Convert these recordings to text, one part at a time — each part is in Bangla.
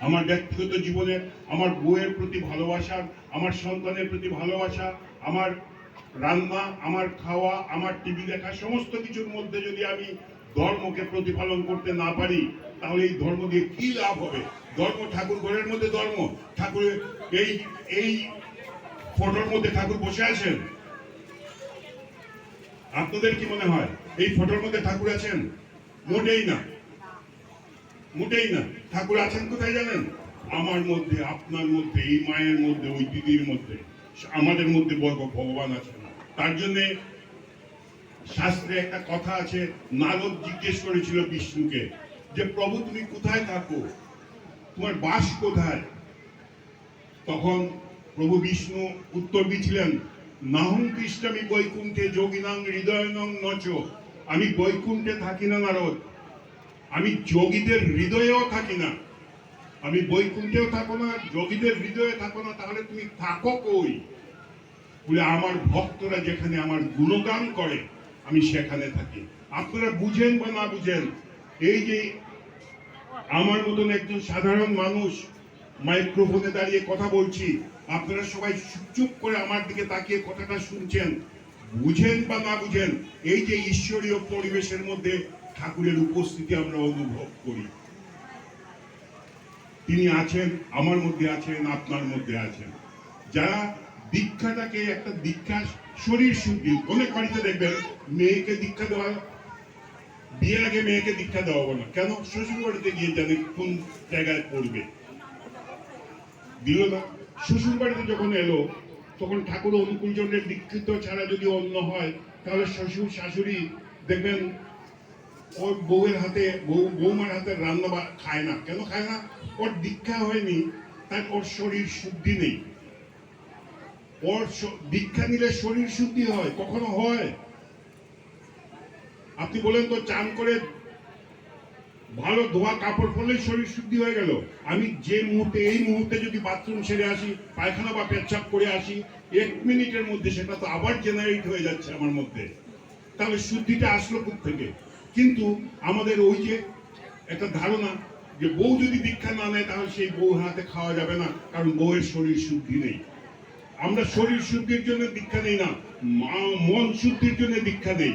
আমার ব্যক্তিগত জীবনে, আমার বউয়ের প্রতি ভালোবাসা, আমার সন্তানের প্রতি ভালোবাসা, আমার রান্না, আমার খাওয়া, আমার টিভি দেখা, সমস্ত কিছুর মধ্যে যদি আমি ধর্মকে প্রতিপালন করতে না পারি, তাহলে এই ধর্ম দিয়ে কি লাভ হবে? ধর্ম ঠাকুর ঘরের মধ্যে ধর্ম। ঠাকুরের এই এই ফটোর মধ্যে ঠাকুর বসে আছেন? আপনাদের কি মনে হয়? এই ফটোর মধ্যে ঠাকুর আছেন? মোটেই না। মোটেই না। ঠাকুর আছেন কোথায় জানেন? আমার মধ্যে, আপনার মধ্যে, এই মায়ের মধ্যে, ওই দিদির মধ্যে। আমাদের মধ্যে বর্গ ভগবান আছেন তার জন্যে শাস্ত্রে একটা কথা আছে, নারদ জিজ্ঞেস করেছিল বিষ্ণুকে যে, প্রভু, তুমি কোথায় থাকো? তোমার বাস কোথায়? তখন প্রভু বিষ্ণু উত্তর দিয়েছিলেন, নাহং কৃষ্ণামি বৈকুণ্ঠে যোগিনাং হৃদয়নং নচ। আমি বৈকুণ্ঠে থাকি না, নারদ। আমি যোগীদের হৃদয়েও থাকি না। আমি বৈকুণ্ঠেও থাকো না, যোগীদের হৃদয়ে থাকো না, তাহলে তুমি থাকো কই? বলে, আমার ভক্তরা যেখানে আমার গুণগান করে, আমি সেখানে থাকি। আপনারা বুঝেন বা না বুঝেন, এই যে আমার মতন একজন সাধারণ মানুষ, মাইক্রোফোনে দাঁড়িয়ে কথা বলছি, আপনারা সবাই চুপ করে আমার দিকে তাকিয়ে কথাটা শুনছেন, বুঝেন বা না বুঝেন, এই যে ঈশ্বরীয় পরিবেশের মধ্যে ঠাকুরের উপস্থিতি আমরা অনুভব করি। তিনি আছেন, আমার মধ্যে আছেন, আপনার মধ্যে আছেন। যারা দীক্ষাটাকে একটা দীক্ষা শরীর শুদ্ধি, অনেক বাড়িতে দেখবেন মেয়েকে দীক্ষা দেওয়া, বিয়ের আগে মেয়েকে দীক্ষা দেওয়া হবে না। কেন? শ্বশুর বাড়িতে গিয়ে জানে কোন জায়গায় পড়বে। দিল না। শ্বশুর বাড়িতে যখন এলো, তখন ঠাকুর অনুকূলজনের দীক্ষিত ছাড়া যদি অন্য হয়, তাহলে শ্বশুর শাশুড়ি দেখবেন ওর বউয়ের হাতে বৌমার হাতে রান্না খায় না। কেন খায় না? ওর দীক্ষা হয়নি তার ওর শরীর শুদ্ধি নেই। ওর দীক্ষা নিলে শরীর শুদ্ধি হয়, কখনো হয়? আপনি বলেন তো, চান করে ভালো ধোয়া কাপড় পরলে শরীর শুদ্ধি হয়ে গেল। আমি যে মুহূর্তে, এই মুহূর্তে যদি বাথরুম সেরে আসি, পায়খানা বা পেচ্ছাপ করে আসি, এক মিনিটের মধ্যে সেটা তো আবার জেনারেট হয়ে যাচ্ছে আমার মধ্যে। তাহলে শুদ্ধিটা আসলো কোথা থেকে কিন্তু আমাদের ওই যে একটা ধারণা যে বউ যদি দীক্ষা না নেয়, তাহলে সেই বউ হাতে খাওয়া যাবে না, কারণ বউয়ের শরীর শুদ্ধি নেই। আমরা শরীর শুদ্ধির জন্য দীক্ষা নেই না, মা- মন শুদ্ধির জন্য দীক্ষা নেই।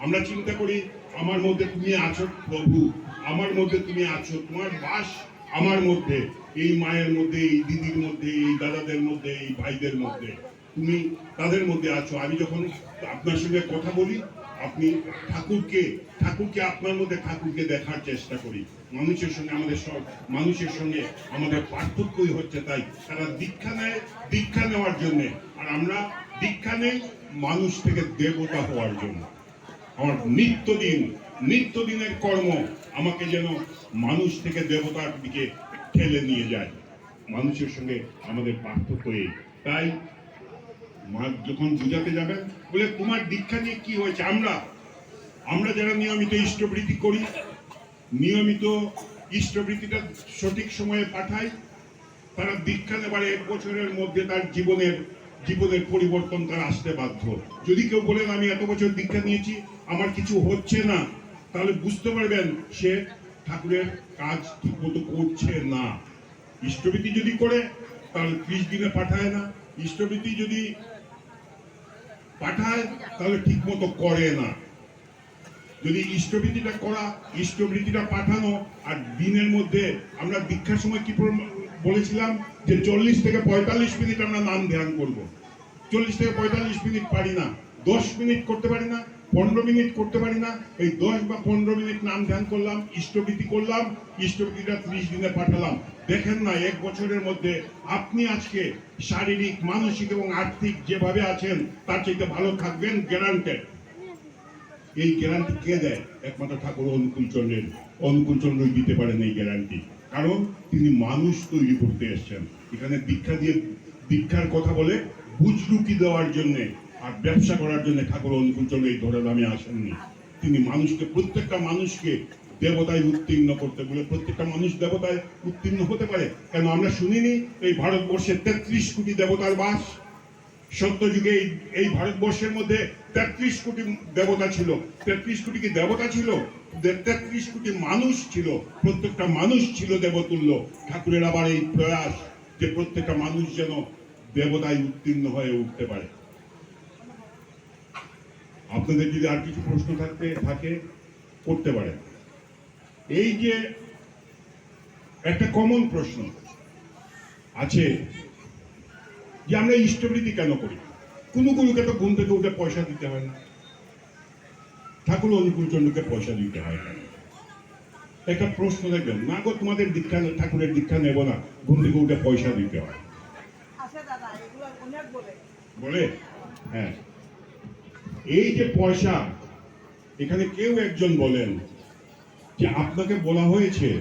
আমরা চিন্তা করি, আমার মধ্যে তুমি আছো প্রভু, আমার মধ্যে তুমি আছো, তোমার বাস আমার মধ্যে, এই মায়ের মধ্যে, এই দিদির মধ্যে, এই দাদাদের মধ্যে, এই ভাইদের মধ্যে। তুমি তাদের মধ্যে আছো। আমি যখন আপনার সঙ্গে কথা বলি আপনি ঠাকুরকে ঠাকুরকে আপনার মধ্যে ঠাকুরকে দেখার চেষ্টা করি। মানুষের সঙ্গে আমাদের সব, মানুষের সঙ্গে আমাদের পার্থক্যই হচ্ছে তাই। তারা দীক্ষা নেয়, দীক্ষা নেওয়ার জন্য। আর আমরা দীক্ষা নেই, মানুষ থেকে দেবতা হওয়ার জন্য। আমার নিত্যদিন, নিত্যদিনের কর্ম আমাকে যেন মানুষ থেকে দেবতার দিকে ঠেলে নিয়ে যায়। মানুষের সঙ্গে আমাদের পার্থক্য তাই মা যখন বুঝাতে যাবেন, বলে, তোমার দীক্ষা নিয়ে কি হয়েছে? আমরা আমরা যারা নিয়মিত ইষ্টবৃত্তি করি, নিয়মিত ইষ্টবৃত্তিটা সঠিক সময়ে পাঠাই, তারা দীক্ষা নেবার এক বছরের মধ্যে তার জীবনের জীবনের পরিবর্তন তার আসতে বাধ্য। যদি কেউ বলেন, আমি এত বছর দীক্ষা নিয়েছি, আমার কিছু হচ্ছে না, তাহলে বুঝতে পারবেন, সে ঠাকুরের কাজ ঠিক মতো করছে না। ইষ্টবৃত্তি যদি করে, তাহলে ত্রিশ দিনে পাঠায় না। ইষ্টবৃত্তি যদি পাঠায়, তাহলে ঠিক মতো করে না। যদি ইষ্টবৃত্তিটা করা ইষ্টবৃত্তিটা পাঠানো, আর দিনের মধ্যে আমরা দীক্ষার সময় কি বলেছিলাম যে চল্লিশ থেকে পঁয়তাল্লিশ মিনিট আমরা নাম ধ্যান করব। চল্লিশ থেকে পঁয়তাল্লিশ মিনিট পারি না। দশ মিনিট করতে পারি না, পনেরো মিনিট করতে পারি না, এই দশ বা পনেরো মিনিট নাম ধ্যান করলাম ইষ্টবৃত্তি করলাম ইষ্টবৃত্তিটা ত্রিশ দিনে পাঠালাম। দেখেন না, এক বছরের মধ্যে আপনি আজকে শারীরিক, মানসিক এবং আর্থিক যেভাবে আছেন, তার চাইতে ভালো থাকবেন গ্যারান্টেড এই গ্যারান্টি কে দেয়? একমাত্র ঠাকুর অনুকূল চন্দ্রের। অনুকূল চন্দ্রই দিতে পারেন এই গ্যারান্টি কারণ তিনি মানুষ তৈরি করতে এসছেন। এখানে দীক্ষা দিয়ে, দীক্ষার কথা বলে বুজরুকি দেওয়ার জন্য আর ব্যবসা করার জন্য ঠাকুর চন্দ্র এই ধরে নামে আসেননি। তিনি মানুষকে, প্রত্যেকটা মানুষকে দেবতায় উত্তীর্ণ করতে বলে, প্রত্যেকটা মানুষ দেবতায় উত্তীর্ণ হতে পারে। কেন আমরা শুনিনি এই ভারতবর্ষে তেত্রিশ কোটি দেবতার বাস? সত্যযুগে এই এই ভারতবর্ষের মধ্যে তেত্রিশ কোটি দেবতা ছিল। তেত্রিশ কোটি কি দেবতা ছিল? তেত্রিশ কোটি মানুষ ছিল। প্রত্যেকটা মানুষ ছিল দেবতুল্য। ঠাকুরের আবার এই প্রয়াস যে প্রত্যেকটা মানুষ যেন দেবতায় উত্তীর্ণ হয়ে উঠতে পারে। আপনাদের যদি আর কিছু প্রশ্ন থাকতে থাকে করতে পারেন। এই যে একটা কমন প্রশ্ন আছে যে আমরা ইষ্টবৃত্তি কেন করি? কোনো গুরুকে তো ঘুম থেকে উঠে পয়সা দিতে হয় না। ঠাকুর অনুকূল চন্দ্রকে পয়সা দিতে হয় না। একটা প্রশ্ন দেখবেন না গো তোমাদের দীক্ষা ঠাকুরের দীক্ষা নেব না ঘুম থেকে উঠে পয়সা দিতে হয়। বলে। বলে? হ্যাঁ। এই যে পয়সা, এখানে কেউ একজন বলেন যে আপনাকে বলা হয়েছে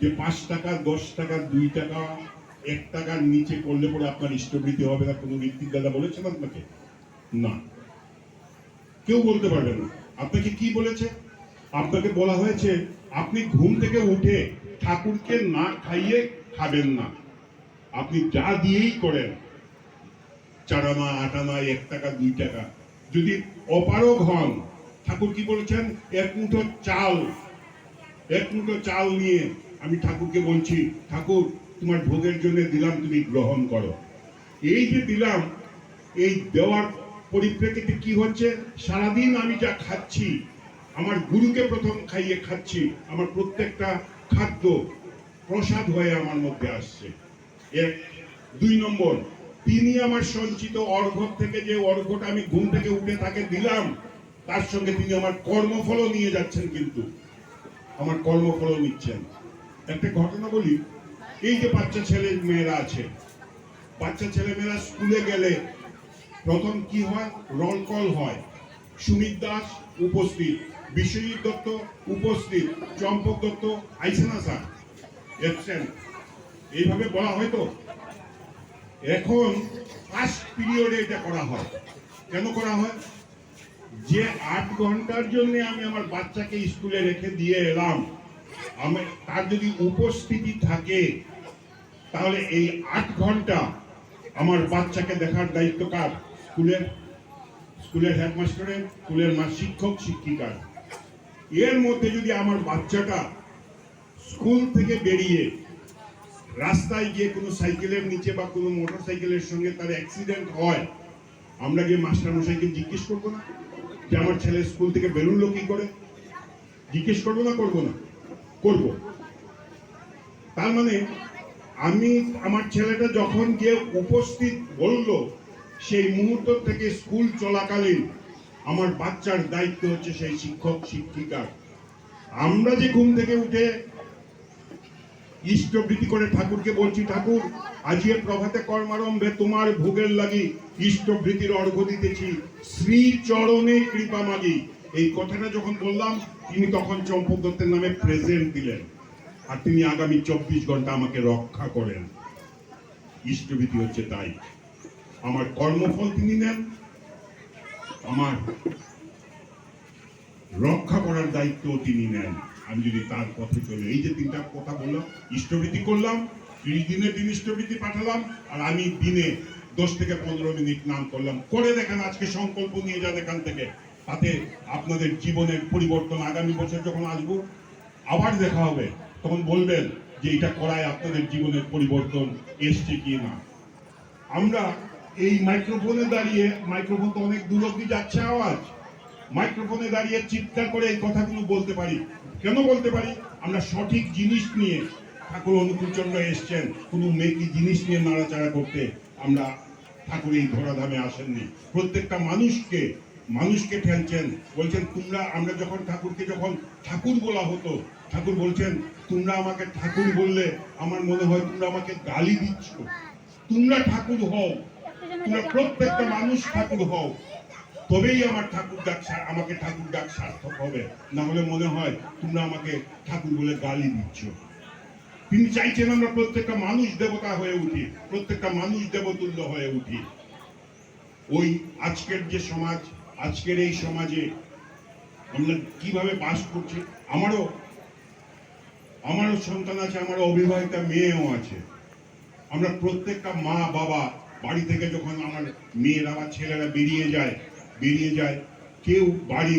যে পাঁচ টাকা, দশ টাকা, দুই টাকা, এক টাকার নিচে করলে পরে আপনার ইষ্টবৃত্তি হবে না, কোনো ঋত্বিক দাদা বলেছেন আপনাকে? না। কেউ বলতে পারবে না। আপনাকে কি বলেছে? আপনাকে বলা হয়েছে, আপনি ঘুম থেকে উঠে ঠাকুরকে না খাইয়ে খাবেন না। আপনি যা দিয়েই করেন চারানা আটানা এক টাকা, দুই টাকা যদি অপারগ হন, ঠাকুর কি বলেছেন? এক মুঠো চাল, এক মুঠো চাল নিয়ে আমি ঠাকুরকে বলছি, ঠাকুর, তোমার ভোগের জন্য দিলাম, তুমি গ্রহণ করো। এই যে দিলাম, এই দেওয়ার পরিপ্রেক্ষিতে কি হচ্ছে? সারাদিন আমি যা খাচ্ছি, আমার গুরুকে প্রথম খাইয়ে খাচ্ছি, আমার প্রত্যেকটা খাদ্য প্রসাদ হয়ে আমার মধ্যে আসছে। এক, দুই নম্বর তিনি আমার সঞ্চিত অর্ঘ থেকে যে অর্ঘটা আমি ঘুম থেকে উঠে তাকে দিলাম, তার সঙ্গে তিনি আমার কর্মফলও নিয়ে যাচ্ছেন কিন্তু। আমার কর্মফলও নিচ্ছেন। একটা ঘটনা বলি, এই যে বাচ্চা ছেলে মেয়েরা আছে, বাচ্চা ছেলে মেয়েরা স্কুলে গেলে প্রথম কি হয়? রোল কল হয়। সুমিত দাস উপস্থিত, বিশ্বজিৎ দত্ত উপস্থিত, চম্পক দত্ত আইসে না স্যার এইভাবে বলা হয় তো? এখন ফার্স্ট পিরিয়ডে এটা করা হয়। কেন করা হয়? যে আট ঘণ্টার জন্য আমি আমার বাচ্চাকে স্কুলে রেখে দিয়ে এলাম, আমি তার যদি উপস্থিতি থাকে, তাহলে এই আট ঘণ্টা আমার বাচ্চাকে দেখার দায়িত্ব কার? স্কুলের স্কুলের হেডমাস্টারের, স্কুলের মা শিক্ষক, শিক্ষিকার। এর মধ্যে যদি আমার বাচ্চাটা স্কুল থেকে বেরিয়ে রাস্তায় গিয়ে কোনো সাইকেলের নিচে বা কোনো মোটর সাইকেলের সঙ্গে তার অ্যাক্সিডেন্ট হয়, আমরা গিয়ে মাস্টারমশাইকে জিজ্ঞেস করব না? যে আমার ছেলে স্কুল থেকে বেরোলো কি করে? জিজ্ঞেস করব না করব না? করব। তার মানে আমি, আমার ছেলেটা যখন গিয়ে উপস্থিত বলল, সেই মুহূর্ত থেকে স্কুল চলাকালীন আমার বাচ্চার দায়িত্ব হচ্ছে সেই শিক্ষক শিক্ষিকার আমরা যে ঘুম থেকে উঠে ইষ্টবৃত্তি করে ঠাকুরকে বলছি, ঠাকুর আজিয়ে প্রভাতে কর্মারম্ভে তোমার ভোগের লাগি ইষ্টবৃত্তির অর্ঘ দিতেছি। শ্রী চরণে কৃপা মাগি। এই কথাটা যখন বললাম, তিনি তখন চম্পক দত্তের নামে প্রেজেন্ট দিলেন। আর তিনি আগামী চব্বিশ ঘণ্টা আমাকে রক্ষা করেন। ইষ্টভীতি হচ্ছে তাই। আমার কর্মফল তিনি নেন। আমার রক্ষা করার দায়িত্ব তিনি নেন। আমি যদি তার পথে চলে। এই যে তিনটা কথা বললাম, ইষ্টভীতি করলাম, ত্রিশ দিনে দিন ইষ্টভীতি পাঠালাম, আর আমি দিনে দশ থেকে পনেরো মিনিট নাম করলাম। করে দেখেন আজকে সংকল্প নিয়ে যান এখান থেকে। তাতে আপনাদের জীবনের পরিবর্তন আগামী বছর যখন আসব, আবার দেখা হবে। তখন বলবেন যে এটা করায় আপনাদের জীবনের পরিবর্তন এসছে কি না আমরা এই মাইক্রোফোনে দাঁড়িয়ে মাইক্রোফোন তো অনেক দূর অব্দি যাচ্ছে আওয়াজ। মাইক্রোফোনে দাঁড়িয়ে চিৎকার করে এই কথাগুলো বলতে পারি। কেন বলতে পারি? আমরা সঠিক জিনিস নিয়ে ঠাকুর অনুকূল চন্দ্র এসছেন। কোনো মেকি জিনিস নিয়ে নাড়াচাড়া করতে আমরা ঠাকুর এই ধরাধামে আসেননি। প্রত্যেকটা মানুষকে মানুষকে ঠেলছেন। বলছেন, তোমরা, আমরা যখন ঠাকুরকে যখন ঠাকুর বলা হতো, ঠাকুর বলছেন, তোমরা আমাকে ঠাকুর বললে আমার মনে হয় তোমরা আমাকে গালি দিচ্ছ। তোমরা ঠাকুর হও। তোমরা প্রত্যেকটা মানুষ ঠাকুর হও। তবেই আমার ঠাকুর ডাক আমাকে ঠাকুর ডাক সার্থক হবে। না হলে মনে হয় তোমরা আমাকে ঠাকুর বলে গালি দিচ্ছ। তিনি চাইছেন আমরা প্রত্যেকটা মানুষ দেবতা হয়ে উঠি, প্রত্যেকটা মানুষ দেবতুল্য হয়ে উঠি। ওই আজকের যে সমাজ, আজকের এই সমাজে আমরা কীভাবে বাস করছি, আমারও আমারও সন্তান আছে, আমার অবিবাহিতা মেয়েও আছে। আমরা প্রত্যেকটা মা বাবা বাড়ি থেকে যখন আমার মেয়েরা বা ছেলেরা বেরিয়ে যায় বেরিয়ে যায় কেউ বাড়ি